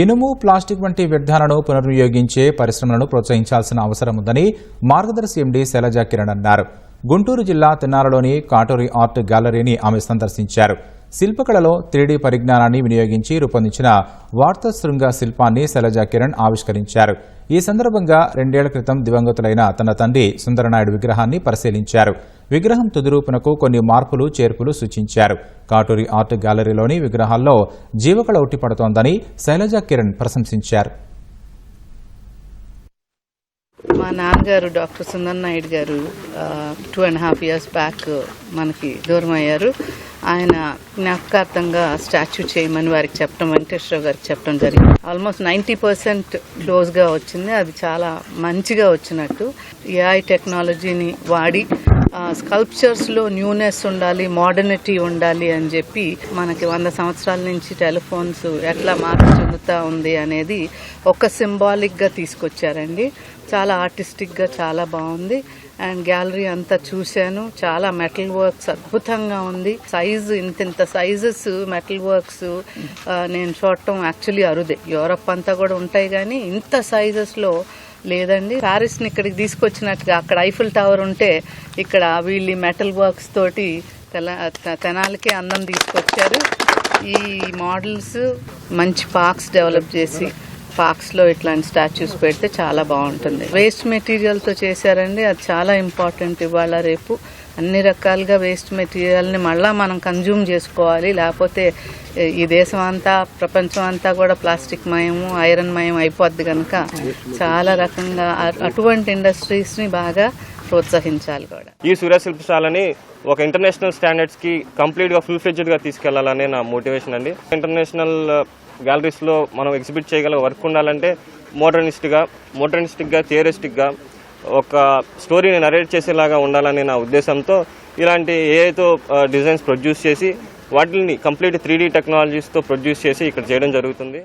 ఇనుము ప్లాస్టిక్ వంటి వ్యర్థాలను పునర్వినియోగించే పరిశ్రమలను ప్రోత్సహించాల్సిన అవసరం ఉందని మార్గదర్శి ఎండి శైలజా కిరణ్ అన్నారు. గుంటూరు జిల్లా తిన్నారలోని కాటూరి ఆర్ట్ గ్యాలరీని ఆమె సందర్శించారు. శిల్పకళలో త్రీడీ పరిజ్ఞానాన్ని వినియోగించి రూపొందించిన వార్త శృంగ శిల్పాన్ని శైలజా కిరణ్ ఆవిష్కరించారు. ఈ సందర్భంగా రెండేళ్ళ క్రితం దివంగతులైన తన తండ్రి సుందరనాయుడు విగ్రహాన్ని పరిశీలించారు. విగ్రహం తుదిరూపునకు కొన్ని మార్పులు చేర్పులు సూచించారు. కాటూరి ఆర్ట్ గ్యాలరీలోని విగ్రహాల్లో జీవకళ ఉట్టిపడుతోందని శైలజా కిరణ్ ప్రశంసించారు. మా నాన్నగారు డాక్టర్ సుందర్ నాయుడు గారు two and half years back మనకి దూరం అయ్యారు ఆయన జ్ఞాపకార్థంగా స్టాచ్యూ చేయమని వారికి చెప్పడం వెంకటేశ్వర గారికి చెప్పడం జరిగింది. ఆల్మోస్ట్ నైంటీ పర్సెంట్ క్లోజ్గా వచ్చింది. అది చాలా మంచిగా వచ్చినట్టు. ఏఐ టెక్నాలజీని వాడి స్కల్ప్చర్స్లో న్యూనెస్ ఉండాలి మోడర్నిటీ ఉండాలి అని చెప్పి మనకి వంద సంవత్సరాల నుంచి టెలిఫోన్స్ ఎట్లా మార్పు చెందుతూ ఉంది అనేది ఒక సింబాలిక్గా తీసుకొచ్చారండి. చాలా ఆర్టిస్టిక్గా చాలా బాగుంది. అండ్ గ్యాలరీ అంతా చూశాను. చాలా మెటల్ వర్క్స్ అద్భుతంగా ఉంది. సైజు ఇంత ఇంత సైజెస్ మెటల్ వర్క్స్ నేను చూడటం యాక్చువల్లీ అరుదే. యూరప్ అంతా కూడా ఉంటాయి కానీ ఇంత సైజెస్లో లేదండి. ప్యారిస్ని ఇక్కడికి తీసుకొచ్చినట్టుగా అక్కడ ఐఫిల్ టవర్ ఉంటే ఇక్కడ వీళ్ళు మెటల్ వర్క్స్ తోటి తెల తెనాలకే అందం తీసుకొచ్చారు. ఈ మోడల్స్ మంచి పార్క్స్ డెవలప్ చేసి పార్క్స్లో ఇట్లాంటి స్టాచ్యూస్ పెడితే చాలా బాగుంటుంది. వేస్ట్ మెటీరియల్తో చేశారండి. అది చాలా ఇంపార్టెంట్ ఇవాళ రేపు. అన్ని రకాలుగా వేస్ట్ మెటీరియల్ని మళ్ళా మనం కన్జ్యూమ్ చేసుకోవాలి. లేకపోతే ఈ దేశం అంతా ప్రపంచం అంతా కూడా ప్లాస్టిక్ మయము ఐరన్ మయం అయిపోద్ది కనుక చాలా రకంగా అటువంటి ఇండస్ట్రీస్ని బాగా ప్రోత్సహించాలి కూడా. ఈ సూర్య శిల్పశాలని ఒక ఇంటర్నేషనల్ స్టాండర్డ్స్కి కంప్లీట్గా ఫుల్ ఫ్లెడ్జ్డ్గా తీసుకెళ్ళాలనే నా మోటివేషన్ అండి. ఇంటర్నేషనల్ గ్యాలరీస్ uh, లో మనం ఎగ్జిబిట్ చేయగల వర్క్ ఉండాలంటే మోడర్నిస్ట్గా మోడర్నిస్టిక్గా థియరిస్టిక్గా ఒక స్టోరీని నరేట్ చేసేలాగా ఉండాలనే నా ఉద్దేశంతో ఇలాంటి ఏఐతో uh, డిజైన్స్ ప్రొడ్యూస్ చేసి వాటిని కంప్లీట్ త్రీ డీ టెక్నాలజీస్తో ప్రొడ్యూస్ చేసి ఇక్కడ చేయడం జరుగుతుంది.